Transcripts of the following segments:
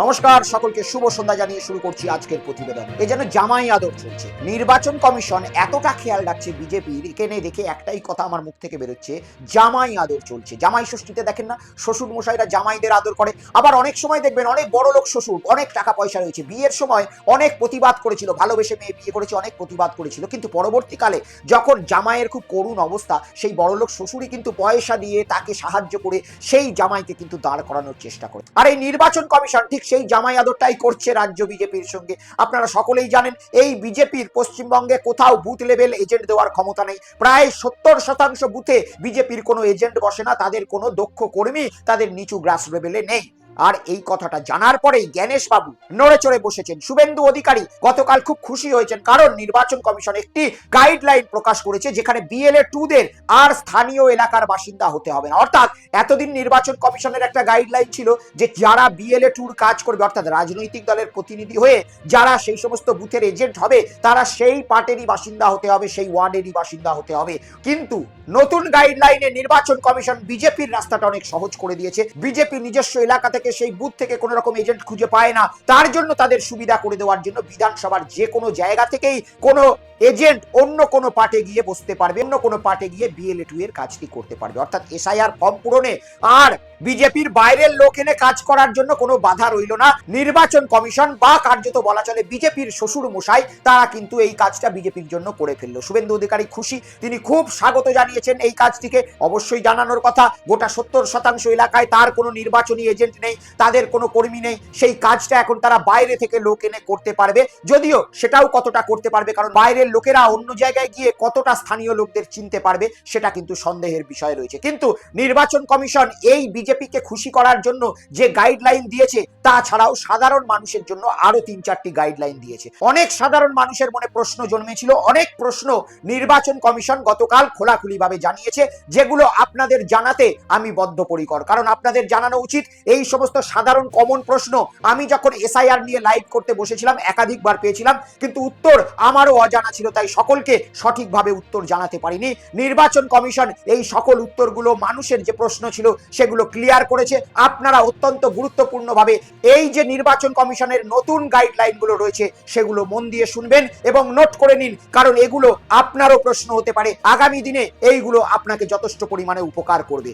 নমস্কার, সকলকে শুভ সন্ধ্যা জানিয়ে শুরু করছি আজকের প্রতিবেদন। এ যেন জামাই আদর চলছে। নির্বাচন কমিশন এতটা খেয়াল রাখছে বিজেপির এখানে দেখে একটাই কথা আমার মুখ থেকে বেরোচ্ছে, জামাই আদর চলছে। জামাই ষষ্ঠীতে দেখেন না শ্বশুর মশাইরা জামাইদের আদর করে। আবার অনেক সময় দেখবেন অনেক বড় লোক শ্বশুর, অনেক টাকা পয়সা রয়েছে। বিয়ের সময় অনেক প্রতিবাদ করেছিল, ভালোবেসে মেয়ে বিয়ে করেছে, অনেক প্রতিবাদ করেছিল। কিন্তু পরবর্তীকালে যখন জামাইয়ের খুব করুণ অবস্থা, সেই বড়লোক শ্বশুরই কিন্তু পয়সা দিয়ে তাকে সাহায্য করে সেই জামাইকে কিন্তু দাঁড় করানোর চেষ্টা করে। আর এই নির্বাচন কমিশন ঠিক সেই জামাই আদরটাই করছে রাজ্য বিজেপির সঙ্গে। আপনারা সকলেই জানেন, এই বিজেপির পশ্চিমবঙ্গে কোথাও বুথ লেভেল এজেন্ট দেওয়ার ক্ষমতা নেই। প্রায় সত্তর শতাংশ বুথে বিজেপির কোনো এজেন্ট বসে না, তাদের কোনো দক্ষ কর্মী তাদের নিচু গ্রাস লেভেলে নেই। আর এই কথাটা জানার পরেই জ্ঞানেশ বাবু নড়ে চড়ে বসেছেন। শুভেন্দু অধিকারী গতকাল খুব খুশি হয়েছেন কারণ নির্বাচন কমিশন একটি গাইডলাইন প্রকাশ করেছে যেখানে বিএলএ টুদের আর স্থানীয় এলাকার বাসিন্দা হতে হবে না। অর্থাৎ এতদিন নির্বাচন কমিশনের একটা গাইডলাইন ছিল যে যারা বিএলএ টুর কাজ করবে, অর্থাৎ রাজনৈতিক দলের প্রতিনিধি হয়ে যারা সেই সমস্ত বুথের এজেন্ট হবে, তারা সেই পার্টেরই বাসিন্দা হতে হবে, সেই ওয়ার্ডেরই বাসিন্দা হতে হবে। কিন্তু নতুন গাইডলাইনে নির্বাচন কমিশন বিজেপির রাস্তাটা অনেক সহজ করে দিয়েছে। বিজেপি নিজস্ব এলাকা থেকে সেই বুথ থেকে কোনো রকম এজেন্ট খুঁজে পায় না। তার জন্য তাদের সুবিধা করে দেওয়ার জন্য বিধানসভার যে কোনো জায়গা থেকেই কোনো এজেন্ট অন্য কোনো পার্টে গিয়ে বসতে পারবে, অন্য কোনো পার্টে গিয়ে বিএলএ টু এর কাজটি করতে পারবে। অর্থাৎ এসআইআর ফর্ম পূরণে আর বিজেপির বাইরের লোক এনে কাজ করার জন্য কোনো বাধা রইল না। নির্বাচন কমিশন বা কার্যত বলা চলে বিজেপির শ্বশুর মশাই তারা কিন্তু এই কাজটা বিজেপির জন্য করে ফেলল। শুভেন্দু অধিকারী খুশি, তিনি খুব স্বাগত জানিয়েছেন এই কাজটিকে। অবশ্যই জানানোর কথা, গোটা সত্তর শতাংশ এলাকায় তার কোনো নির্বাচনী এজেন্ট নেই। তাদের কোনো কর্মী নেই। সেই কাজটা এখন তারা বাইরে থেকে লোক এনে করতে পারবে। যদিও সেটাও কতটা করতে পারবে, কারণ বাইরের লোকেরা অন্য জায়গায় গিয়ে কতটা স্থানীয় লোকদের চিনতে পারবে, সেটা কিন্তু সন্দেহের বিষয় রয়েছে। কিন্তু নির্বাচন কমিশন এই বিজেপিকে খুশি করার জন্য যে গাইডলাইন দিয়েছে তাছাড়াও সাধারণ মানুষের জন্য আরও তিন চারটি গাইডলাইন দিয়েছে। অনেক সাধারণ মানুষের মনে প্রশ্ন জন্মেছিল, অনেক প্রশ্ন নির্বাচন কমিশন গতকাল খোলাখুলিভাবে জানিয়েছে, যেগুলো আপনাদের জানাতে আমি বদ্ধপরিকর। কারণ আপনাদের জানানো উচিত, এই সমস্ত সাধারণ কমন প্রশ্ন আমি যখন এসআইআর নিয়ে লাইভ করতে বসেছিলাম, একাধিকবার পেয়েছিলাম, কিন্তু উত্তর আমারও অজানা ছিল, তাই সকলকে সঠিকভাবে উত্তর জানাতে পারিনি। নির্বাচন কমিশন এই সকল উত্তরগুলো মানুষের যে প্রশ্ন ছিল, সেগুলো ক্লিয়ার করেছে। আপনারা অত্যন্ত গুরুত্বপূর্ণভাবে এই যে নির্বাচন কমিশনের নতুন গাইডলাইনগুলো রয়েছে, সেগুলো মন দিয়ে শুনবেন এবং নোট করে নিন, কারণ এগুলো আপনারও প্রশ্ন হতে পারে। আগামী দিনে এইগুলো আপনাকে যথেষ্ট পরিমাণে উপকার করবে।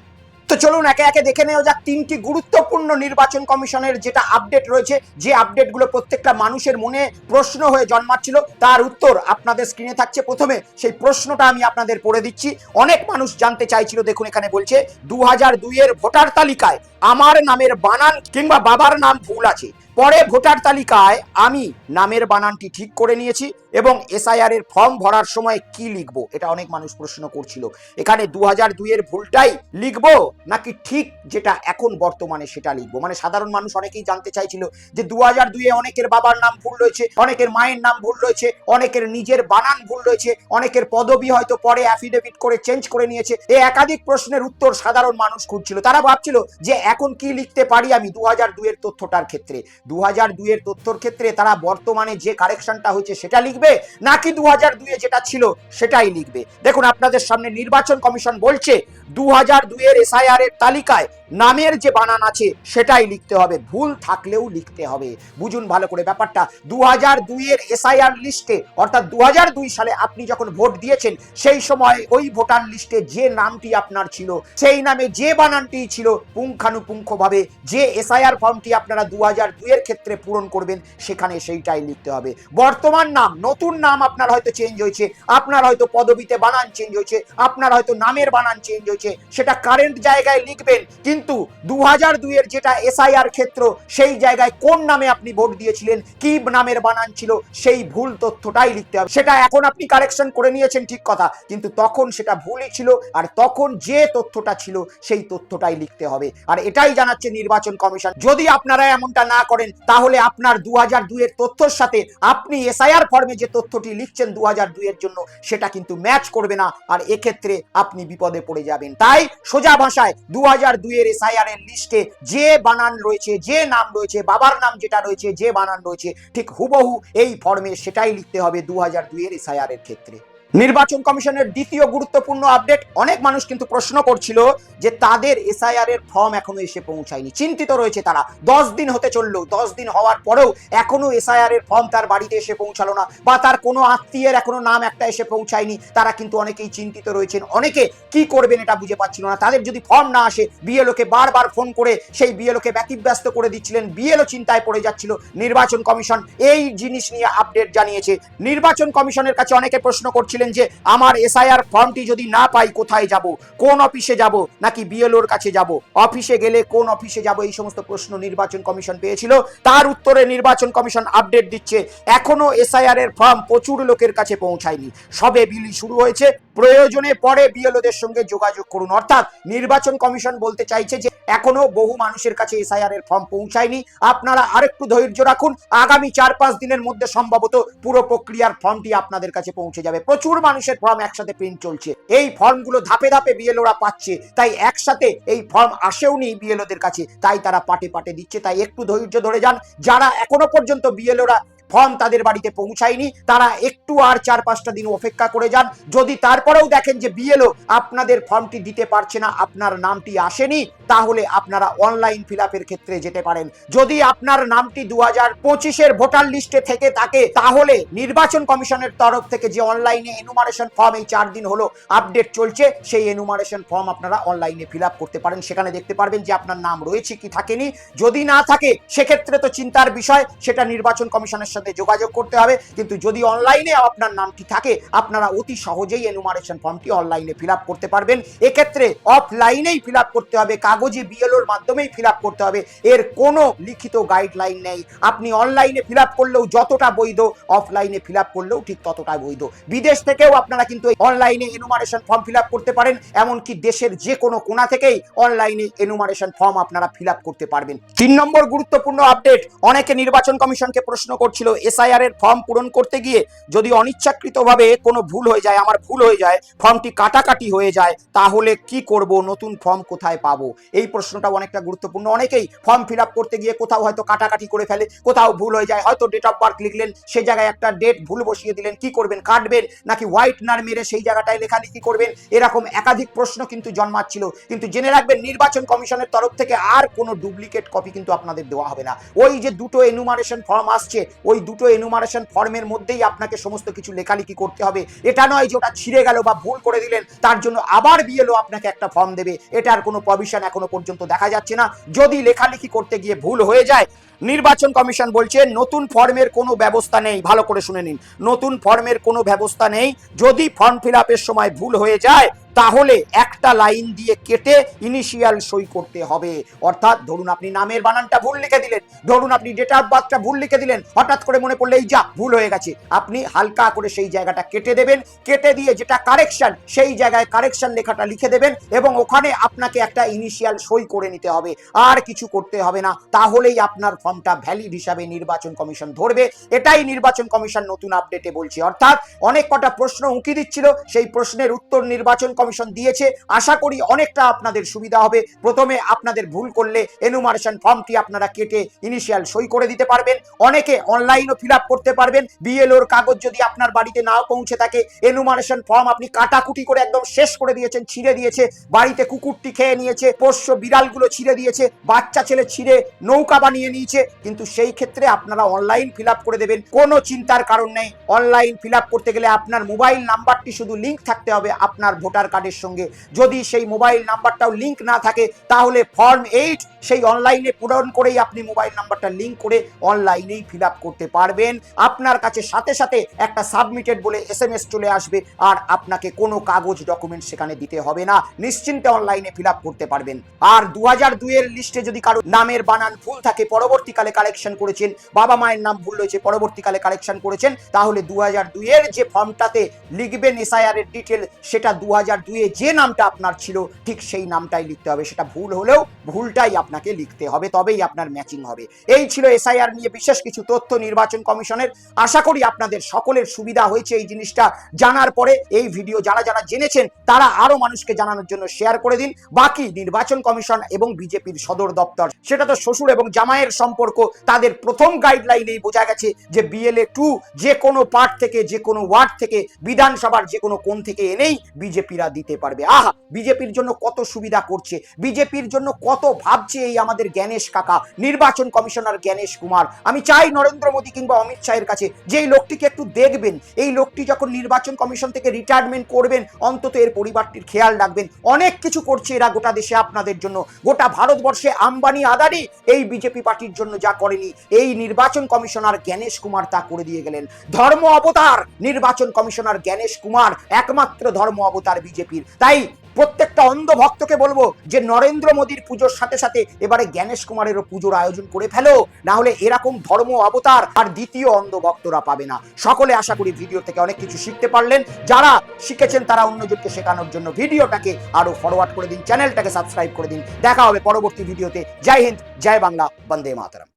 তো চলুন একে একে দেখে নেওয়া যাক তিনটি গুরুত্বপূর্ণ নির্বাচন কমিশনের যেটা আপডেট রয়েছে, যে আপডেটগুলো প্রত্যেকটা মানুষের মনে প্রশ্ন হয়ে জন্মাচ্ছিল, তার উত্তর আপনাদের স্ক্রিনে থাকছে। প্রথমে সেই প্রশ্নটা আমি আপনাদের পড়ে দিচ্ছি। অনেক মানুষ জানতে চাইছিল, দেখুন এখানে বলছে দু হাজার দুইয়ের ভোটার তালিকায় আমার নামের বানান কিংবা বাবার নাম ভুল আছে। পরে ভোটার তালিকায় আমি নামের বানানটি ঠিক করে নিয়েছি। এবং এসআইআর এর ফর্ম ভরার সময় কি লিখব? এটা অনেক মানুষ প্রশ্ন করছিল। এখানে দু হাজার দুইয়ের ভুলটাই লিখব নাকি ঠিক যেটা এখন বর্তমানে সেটা লিখব? মানে সাধারণ মানুষ অনেকেই জানতে চাইছিল যে দু হাজার দুইয়ে অনেকের বাবার নাম ভুল রয়েছে, অনেকের মায়ের নাম ভুল রয়েছে, অনেকের নিজের বানান ভুল রয়েছে, অনেকের পদবি হয়তো পরে অ্যাফিডেভিট করে চেঞ্জ করে নিয়েছে। এই একাধিক প্রশ্নের উত্তর সাধারণ মানুষ খুঁজছিল। তারা ভাবছিল যে এখন কি লিখতে পারি আমি দু হাজার দুইয়ের তথ্যটার ক্ষেত্রে? দু হাজার দুইয়ের তথ্যর ক্ষেত্রে তারা বর্তমানে যে কারেকশনটা হয়েছে সেটা লিখবে? নাকি দু হাজার দুইয়ে যেটা ছিল সেটাই লিখবে। দেখুন, আপনাদের সামনে নির্বাচন কমিশন বলছে দু হাজার দুইয়ের এসআইআর এর তালিকায় নামের যে বানান আছে, সেটাই লিখতে হবে। ভুল থাকলেও লিখতে হবে। বুঝুন ভালো করে ব্যাপারটা। দু হাজার দুইয়ের এসআইআর লিস্টে, অর্থাৎ দু হাজার দুই সালে আপনি যখন ভোট দিয়েছেন, সেই সময় ওই ভোটার লিস্টে যে নামটি আপনার ছিল, সেই নামে যে বানানটি ছিল, পুঙ্খানুপুঙ্খভাবে যে এসআইআর ফর্মটি আপনারা দু হাজার দুইয়ের ক্ষেত্রে পূরণ করবেন, সেখানে সেইটাই লিখতে হবে। বর্তমান নাম, নতুন নাম আপনার হয়তো চেঞ্জ হয়েছে, আপনার হয়তো পদবিতে বানান চেঞ্জ হয়েছে, আপনার হয়তো নামের বানান চেঞ্জ হয়েছে, সেটা কারেন্ট জায়গায় লিখবেন, কিন্তু দু হাজার দুইয়ের যেটা এসআইআর ক্ষেত্র, সেই জায়গায় কোন নামে আপনি ভোট দিয়েছিলেন, কি নামের বানান ছিল, সেই ভুল তথ্যটাই লিখতে হবে। সেটা এখন আপনি কারেকশন করে নিয়েছেন, ঠিক কথা। কিন্তু তখন সেটা ভুলই ছিল, আর তখন যে তথ্যটা ছিল, সেই তথ্যটাই লিখতে হবে। আর এটাই জানাচ্ছে নির্বাচন কমিশন। যদি আপনারা এমনটা না করেন, তাহলে আপনার দু হাজার দুইয়ের তথ্যর সাথে আপনি এসআইআর ফর্মে যে তথ্যটি লিখছেন দু হাজার দুইয়ের জন্য, সেটা কিন্তু ম্যাচ করবে না, আর এক্ষেত্রে আপনি বিপদে পড়ে যাবেন। তাই সোজা ভাষায় দু হাজার দুইয়ের এসআইআর এর লিস্টে যে বানান রয়েছে, যে নাম রয়েছে, বাবার নাম যেটা রয়েছে, যে বানান রয়েছে, ঠিক হুবহু এই ফর্মে সেটাই লিখতে হবে দু হাজার দুইয়ের এসআইআর এর ক্ষেত্রে। নির্বাচন কমিশনের দ্বিতীয় গুরুত্বপূর্ণ আপডেট, অনেক মানুষ কিন্তু প্রশ্ন করছিল যে তাদের এসআইআর এর ফর্ম এখনও এসে পৌঁছায়নি। চিন্তিত রয়েছে তারা। দশ দিন হতে চলল। দশ দিন হওয়ার পরেও এখনও এসআইআর এর ফর্ম তার বাড়িতে এসে পৌঁছালো না বা তার কোনো আত্মীয়ের এখনও নাম একটা এসে পৌঁছায়নি। তারা কিন্তু অনেকেই চিন্তিত রয়েছেন। অনেকে কি করবেন এটা বুঝে পাচ্ছিল না। তাদের যদি ফর্ম না আসে, বিএলওকে বারবার ফোন করে সেই বিএলওকে ব্যতিব্যস্ত করে দিচ্ছিলেন। বিএলও চিন্তায় পড়ে যাচ্ছিল। নির্বাচন কমিশন এই জিনিস নিয়ে আপডেট জানিয়েছে। নির্বাচন কমিশনের কাছে অনেকে প্রশ্ন করছিলেন যে, আমার এসআইআর ফর্মটি যদি না পাই, কোথায় যাব? কোন অফিসে যাব? নাকি বিএলওর কাছে যাব? অফিসে গেলে কোন অফিসে যাব? এই সমস্ত প্রশ্ন নির্বাচন কমিশন পেয়েছিল। তার উত্তরে নির্বাচন কমিশন আপডেট দিচ্ছে, এখনও এসআইআর এর ফর্ম প্রচুর লোকের কাছে পৌঁছায়নি। সবে বিলি শুরু হয়েছে। প্রয়োজনে পরে বিএলওদের সঙ্গে যোগাযোগ করুন। অর্থাৎ নির্বাচন কমিশন বলতে চাইছে যে, এখনও বহু মানুষের কাছে এসআইআর এর ফর্ম পৌঁছায়নি। আপনারা আরেকটু ধৈর্য রাখুন। আগামী চার পাঁচ দিনের মধ্যে সম্ভবত পুরো প্রক্রিয়ার ফর্মটি আপনাদের কাছে পৌঁছে যাবে। প্রচুর মানুষের ফর্ম একসাথে প্রিন্ট চলছে। এই ফর্মগুলো ধাপে ধাপে বিএলওরা পাচ্ছে। তাই একসাথে এই ফর্ম আসেও আসেওনি বিএলওদের কাছে। তাই তারা পাটে পাটে দিচ্ছে। তাই একটু ধৈর্য ধরে যান। যারা এখনও পর্যন্ত বিএলওরা ফর্ম তাদের বাড়িতে পৌঁছায়নি, তারা একটু আর চার পাঁচটা দিন অপেক্ষা করে যান। যদি তারপরেও দেখেন যে বিএলও আপনাদের ফর্মটি দিতে পারছে না, আপনার নামটি আসেনি, তাহলে আপনারা অনলাইন ফিল ক্ষেত্রে যেতে পারেন। যদি আপনার নামটি দু হাজার পঁচিশের ভোটার লিস্টে থেকে থাকে, তাহলে নির্বাচন কমিশনের তরফ থেকে যে অনলাইনে এনুমারেশন ফর্ম এই চার দিন হলো আপডেট চলছে, সেই এনুমারেশন ফর্ম আপনারা অনলাইনে ফিল করতে পারেন। সেখানে দেখতে পারবেন যে আপনার নাম রয়েছে কি থাকেনি। যদি না থাকে, সেক্ষেত্রে তো চিন্তার বিষয়, সেটা নির্বাচন কমিশনের সাথে যোগাযোগ করতে হবে। কিন্তু যদি অনলাইনে আপনার নামটি থাকে, আপনারা অতি সহজেই এনুমারেশন ফর্মটি অনলাইনে ফিল করতে পারবেন। এক্ষেত্রে অফলাইনেই ফিল করতে হবে, কাগজে বিএলওর মাধ্যমেই ফিল করতে হবে। এর কোনো লিখিত গাইডলাইন নেই। আপনি অনলাইনে ফিল করলেও যতটা বৈধ অফলাইনে ফিল করলেও ঠিক ততটা বৈধ। বিদেশ থেকেও আপনারা কিন্তু অনলাইনে এনুমারেশন ফর্ম ফিল করতে পারেন, এমনকি দেশের যে কোনো কোণা থেকেই অনলাইনে এনুমারেশন ফর্ম আপনারা ফিল করতে পারবেন। তিন নম্বর গুরুত্বপূর্ণ আপডেট অনেকে নির্বাচন কমিশনকে প্রশ্ন করছিল এসআইআর এর ফর্ম পূরণ করতে গিয়ে যদি অনিচ্ছাকৃতভাবে কোনো ভুল হয়ে যায়, আমার ভুল হয়ে যায়, ফর্মটি কাটাকাটি হয়ে যায়, তাহলে কি করব? নতুন ফর্ম কোথায় পাবো? এই প্রশ্নটা অনেকটা গুরুত্বপূর্ণ। অনেকেই ফর্ম ফিল করতে গিয়ে কোথাও হয়তো কাটাকাটি করে ফেলে, কোথাও ভুল হয়ে যায়, হয়তো ডেট অফ বার্থ লিখলেন, সে জায়গায় একটা ডেট ভুল বসিয়ে দিলেন, কি করবেন? কাটবেন? নাকি হোয়াইট নার মেরে সেই জায়গাটায় লেখালেখি করবেন? এরকম একাধিক প্রশ্ন কিন্তু জন্মাচ্ছিল। কিন্তু জেনে রাখবেন, নির্বাচন কমিশনের তরফ থেকে আর কোনো ডুপ্লিকেট কপি কিন্তু আপনাদের দেওয়া হবে না। ওই যে দুটো এনুমারেশন ফর্ম আসছে, ওই দুটো এনুমারেশন ফর্মের মধ্যেই আপনাকে সমস্ত কিছু লেখালেখি করতে হবে। এটা নয় যে ওটা ছিঁড়ে গেল বা ভুল করে দিলেন, তার জন্য আবার বিএলও আপনাকে একটা ফর্ম দেবে। এটার কোনো প্রভিশন এখনও পর্যন্ত দেখা যাচ্ছে না। যদি লেখালেখি করতে গিয়ে ভুল হয়ে যায়, নির্বাচন কমিশন বলছে নতুন ফর্মের কোনো ব্যবস্থা নেই। ভালো করে শুনে নিন। নতুন ফর্মের কোনো ব্যবস্থা নেই। যদি ফর্ম ফিল সময় ভুল হয়ে যায় তাহলে একটা লাইন দিয়ে কেটে ইনিশিয়াল সই করতে হবে। অর্থাৎ ধরুন আপনি নামের বানানটা ভুল লিখে দিলেন, ধরুন আপনি ডেট অফ বার্থটা ভুল লিখে দিলেন, হঠাৎ করে মনে পড়লে, এই যা, ভুল হয়ে গেছে। আপনি হালকা করে সেই জায়গাটা কেটে দেবেন, কেটে দিয়ে যেটা কারেকশন সেই জায়গায় কারেকশন লেখাটা লিখে দেবেন এবং ওখানে আপনাকে একটা ইনিশিয়াল সই করে নিতে হবে। আর কিছু করতে হবে না, তাহলেই আপনার ফর্মটা ভ্যালিড হিসাবে নির্বাচন কমিশন ধরবে। এটাই নির্বাচন কমিশন নতুন আপডেটে বলছে। অর্থাৎ অনেক কটা প্রশ্ন উঁকি দিচ্ছিল, সেই প্রশ্নের উত্তর নির্বাচন কমিশন দিয়েছে। আশা করি অনেকটা আপনাদের সুবিধা হবে। প্রথমে আপনাদের ভুল করলে এনুমারেশন ফর্মটি আপনারা কেটে ইনিশিয়াল সই করে দিতে পারবেন। অনেকে অনলাইনও ফিল করতে পারবেন। বিএলওর কাগজ যদি আপনার বাড়িতে নাও পৌঁছে থাকে এনুমারেশন ফর্ম আপনি কাটাকুটি করে একদম শেষ করে দিয়েছেন, ছিঁড়ে দিয়েছে। বাড়িতে কুকুরটি খেয়ে নিয়েছে, পোষ্য বিড়ালগুলো ছিঁড়ে দিয়েছে, বাচ্চা ছেলে ছিঁড়ে নৌকা বানিয়ে নিয়েছে। কিন্তু সেই ক্ষেত্রে আপনারা অনলাইন ফিল করে দেবেন। কোনো চিন্তার কারণ নেই। অনলাইন ফিল করতে গেলে আপনার মোবাইল নাম্বারটি শুধু লিঙ্ক থাকতে হবে, আপনার ভোটার কার্ডের সঙ্গে। যদি সেই মোবাইল নাম্বারটাও লিঙ্ক না থাকে, তাহলে ফর্ম এইট সেই অনলাইনে পূরণ করেই আপনি মোবাইল নাম্বারটা লিঙ্ক করে অনলাইনেই ফিল করতে পারবেন। আপনার কাছে সাথে সাথে একটা সাবমিটেড বলে এস চলে আসবে, আর আপনাকে কোনো কাগজ ডকুমেন্ট সেখানে দিতে হবে না। নিশ্চিন্তে অনলাইনে ফিল করতে পারবেন। আর দু হাজার দুইয়ের লিস্টে যদি কারও নামের বানান ভুল থাকে, পরবর্তীকালে কালেকশন করেছেন, বাবা মায়ের নাম ভুল রয়েছে, পরবর্তীকালে কালেকশন করেছেন, তাহলে দু হাজার দুইয়ের যে ফর্মটাতে লিখবেন এসআইআর এর ডিটেল সেটা দু হাজার দুয়ে যে নামটা আপনার ছিল, ঠিক সেই নামটাই লিখতে হবে। সেটা ভুল হলেও ভুলটাই আপনাকে লিখতে হবে, তবেই আপনার ম্যাচিং হবে। এই ছিল এসআইআর নিয়ে বিশেষ কিছু তথ্য নির্বাচন কমিশনের। আশা করি আপনাদের সকলের সুবিধা হয়েছে এই জিনিসটা জানার পরে। এই ভিডিও যারা যারা জেনেছেন, তারা আরও মানুষকে জানানোর জন্য শেয়ার করে দিন। বাকি নির্বাচন কমিশন এবং বিজেপির সদর দপ্তর, সেটা তো শ্বশুর এবং জামাইয়ের সম্পর্ক, তাদের প্রথম গাইডলাইনেই বোঝা গেছে যে বিএলএ টু যে কোনো পার্ট থেকে, যে কোনো ওয়ার্ড থেকে, বিধানসভার যে কোনো কোণ থেকে এনেই বিজেপিরা দিতে পারবে। আহা, বিজেপির জন্য কত সুবিধা করছে, বিজেপির জন্য কত ভাবছে এই আমাদের জ্ঞানেশ কাকা, নির্বাচন কমিশনার জ্ঞানেশ কুমার। আমি চাই নরেন্দ্র মোদী কিংবা অমিত শাহের কাছে যে এই লোকটিকে একটু দেখবেন, এই লোকটি যখন নির্বাচন কমিশন থেকে রিটায়ারমেন্ট করবেন, অন্তত এর পরিবারটির খেয়াল রাখবেন। অনেক কিছু করছে এরা গোটা দেশে আপনাদের জন্য। গোটা ভারতবর্ষে আম্বানি, আদানি এই বিজেপি পার্টির জন্য যা করেনি, এই নির্বাচন কমিশনার জ্ঞানেশ কুমার তা করে দিয়ে গেলেন। ধর্ম অবতার, নির্বাচন কমিশনার জ্ঞানেশ কুমার, একমাত্র ধর্ম অবতার বিজেপির। তাই প্রত্যেকটা অন্ধ ভক্তকে বলব যে নরেন্দ্র মোদীর পুজোর সাথে সাথে এবারে জ্ঞানেশ কুমারেরও পুজোর আয়োজন করে ফেলো, না হলে এরকম ধর্ম অবতার আর দ্বিতীয় অন্ধ ভক্তরা পাবে না। সকলে আশা করি ভিডিও থেকে অনেক কিছু শিখতে পারলেন। যারা শিখেছেন তারা অন্যজনকে শেখানোর জন্য ভিডিওটাকে আরও ফরওয়ার্ড করে দিন চ্যানেলটাকে সাবস্ক্রাইব করে দিন। দেখা হবে পরবর্তী ভিডিওতে। জয় হিন্দ, জয় বাংলা, বন্দে মাতরম।